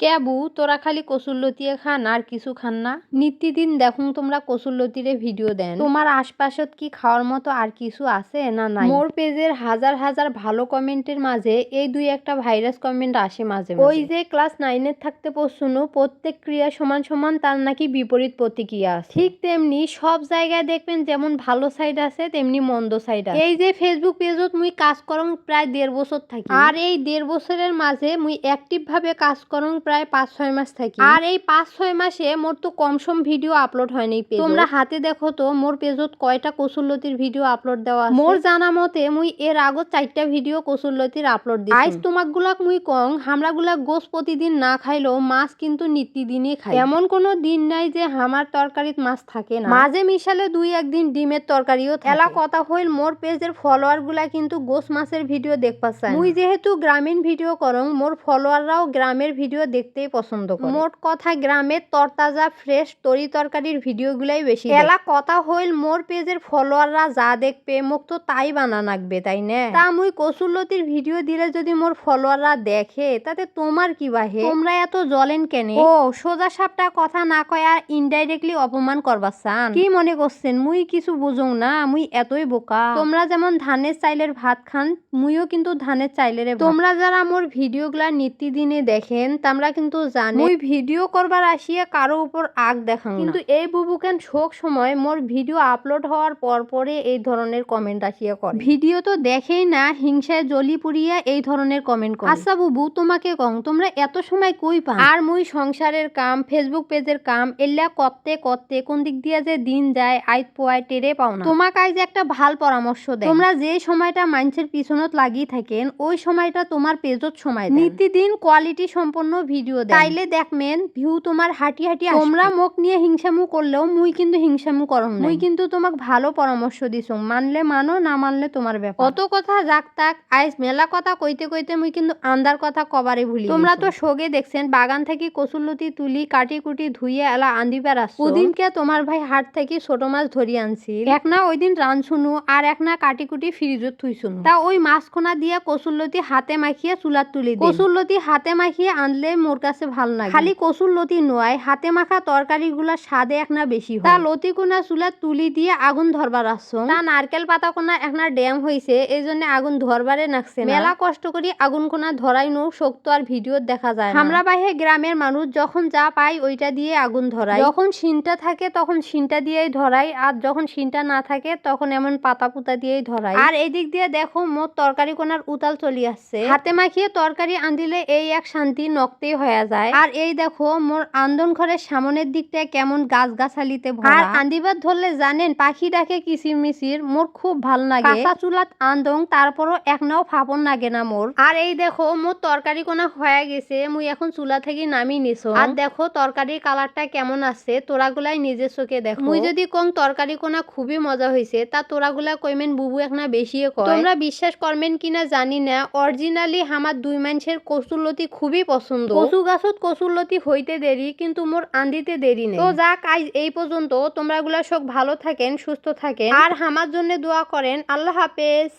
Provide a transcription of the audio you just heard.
ক্যাবু তোরা খালি কসুরলতিয়ে খান আর কিছু খান না। নিত্যদিন দেখুন তোমরা কসুরলতিরে ভিডিও দেন। তোমার আশপাশত কি খাওয়ার মতো আর কিছু আছে না নাই? মোর পেজের হাজার হাজার ভালো কমেন্টের মাঝে এই দুই একটা ভাইরাস কমেন্ট আসে মাঝে। ওই যে ক্লাস নাইনের থাকতে পড়ছুনো প্রত্যেক ক্রিয়া সমান সমান তার নাকি বিপরীত প্রতিক্রিয়া আছে। ঠিক তেমনি সব জায়গায় দেখবেন যেমন ভালো সাইড আছে তেমনি মন্দ সাইড আছে। এই যে ফেসবুক পেজত মুই কাজ করং প্রায় দেড় বছর থাকি। আর এই দেড় বছরের মাঝে মুই অ্যাক্টিভ ভাবে কাজ করং প্রায় পাঁচ ছয় মাস থাকি। আর এই পাঁচ ছয় মাসে মোর তো কম সম ভিডিও আপলোড হয় নাই পেজ তোমরা হাতে দেখো তো মোর পেজত কয়টা কসুরলতির ভিডিও আপলোড দেওয়া মোর জানা মতে মুই এর আগত চারটা ভিডিও কসুরলতির আপলোড দিই আইজ তোমাক গুলাক মুই কং হামরা গুলা গোস প্রতিদিন না খাইলেও মাছ কিন্তু নিত্যদিনই খাই। এমন কোনো দিন নাই যে হামার তরকারিত মাছ থাকে না। মাঝে মিশালে দুই একদিন ডিমের তরকারিও থাকে। এলা কথা হইল মোর পেজের ফলোয়ারগুলা কিন্তু গোস মাছের ভিডিও দেখবা চায় মুই যেহেতু গ্রামীণ ভিডিও করং মোর ফলোয়াররাও গ্রামের ভিডিও দেখতেই পছন্দ করে। মোট কথা গ্রামের তরতাজা ফ্রেশ তরি তরকারির ভিডিওগুলাই বেশি এলা কথা হইল মোর পেজের ফলোয়াররা যা দেখবে মোক তো তাই বানা নাকবে তাই না? তা মুই কসুরলতির ভিডিও দিলে যদি মোর ফলোয়াররা দেখে তাতে তোমার কি বাহে? তোমরা এত জলেন কেনে? ও সোজা সাপটা কথা না কয় আর ইনডাইরেক্টলি অপমান করবার চান। কি মনে করছেন? মুই কিছু বুঝং না মুই এতই বোকা। তোমরা যেমন ধানের চাইলের ভাত খান মুইও কিন্তু ধানের চাইলের তোমরা যারা মোর ভিডিও ভিডিওগুলা নিত্যদিনে দেখেন তোমরা কিন্তু জানে। মুই ভিডিও করবার আসিয়া কারও উপর আগ দেখাং কিন্তু এই বুবুকেন শোক সময় মোর ভিডিও আপলোড হওয়ার পর পরে এই ধরনের কমেন্ট আসিয়া করে। ভিডিও তো দেখেই না হিংসায় জলি পুড়িয়া এই ধরনের কমেন্ট করে। আচ্ছা বুবু তোমাকে কং তোমরা এত সময় কই পা আর মুই সংসারের কাম ফেসবুক পেজের কাম এল্লা করতে করতে কোন দিক দিয়া যে দিন যায় আইত পোয়ায় টেরে পাও না। তোমাকে আইজ একটা ভালো পরামর্শ দেয় তোমরা যে সময়টা মানুষের পিছনত লাগি থাকেন ওই সময়টা তোমার পেজত সময় দেন। নিত্যদিন কোয়ালিটি সম্পন্ন ভিডিও দেন। তাইলে দেখমেন ভিউ তোমার হাঁটি হাঁটি তোমরা মোক নিয়ে হিংসামু করলেও মুই কিন্তু হিংসামু করম না মুই কিন্তু তোমাক ভালো পরামর্শ দিছুম। মানলে মানো না মানলে তোমার ব্যাপার। অত কথা যাক তাক আইজ মেলা কথা কইতে কইতে মুই কিন্তু আন্দার কথা কবারে ভুলি তোমরা তো সোগে দেখছেন বাগান থেকে কচুরলতি তুলি কাটি কুটি ধুইয়ে এলা আন্দিবার আসছো ওদিনকে তোমার ভাই হাট থেকে ছোট মাছ ধরি আনছি এক না ওই দিন রানছুনু আর এক না কাটি কুটি ফ্রিজত থুইছুনু তা ওই মাছ খোনা দিয়া কচুরলতি হাতে মাখিয়ে চুলাত তুলি কচুরলতি হাতে মাখিয়ে আনলে মোর কাছে ভালো লাগে খালি কচুরলতি নয় হাতে মাখা তরকারি গুলা স্বাদে এক না বেশি তা লতি কোনা চুলাত তুলি দিয়ে আগুন ধরবার আসছো তা নারকেল পাতা কোনা এক না ড্যাম হইছে এই জন্য আগুন ধরবারে নাকছে মেলা কষ্ট করি আগুন কোনা ধরাই নো শক্ত আর ভিডিও দেখা যায় না। আমরা বাইরে গ্রামের মানুষ যখন যা পাই ওইটা দিয়ে আগুন ধরাই। যখন শিনটা থাকে তখন শিনটা দিয়েই ধরাই আর যখন শিনটা না থাকে তখন এমন পাতা পুতা দিয়েই ধরাই। আর এদিক দিয়ে দেখো মোর তরকারি কোনার উতাল চলি আসছে। হাতে মাখিয়ে তরকারি আন্দিলে এই এক শান্তি নক্তেই হয়ে যায়। আর এই দেখো মোর আন্দন ঘরের সামনের দিকটা কেমন গাছ গাছালিতে আর আন্দিবার ধরলে জানেন পাখি ডাকে কিসির মিসির মোর খুব ভালো লাগে। কাঁচা চুলাত আন্দং তারপরও এক নাও ফাপন লাগে না মোর। আর এই দেখো মোর তরকারি কোনা হয়ে গেছে মুই এখন চুলা থেকে নামি নিছো আর দেখো তরকারির কালারটা কেমন আছে তোরাগুলাই নিজের চোখে দেখো। মুই যদি কং তরকারি কোনা খুবই মজা হইছে তা তোরাগুলা কইমেন বুবু একনা বেশিয়ে কয়। তোমরা বিশ্বাস করবেন কিনা জানি না অরিজিনালি আমার দুই মানুষের কচুরলতি খুবই পছন্দ। কচু গাছত কচুরলতি হইতে দেরি কিন্তু মোর আন্দিতে দেরি নেই। তো যাক আজ এই পর্যন্ত তোমরা গুলা সব ভালো থাকেন সুস্থ থাকেন। আর আমার জন্য দোয়া করেন। আল্লাহ হাফেজ।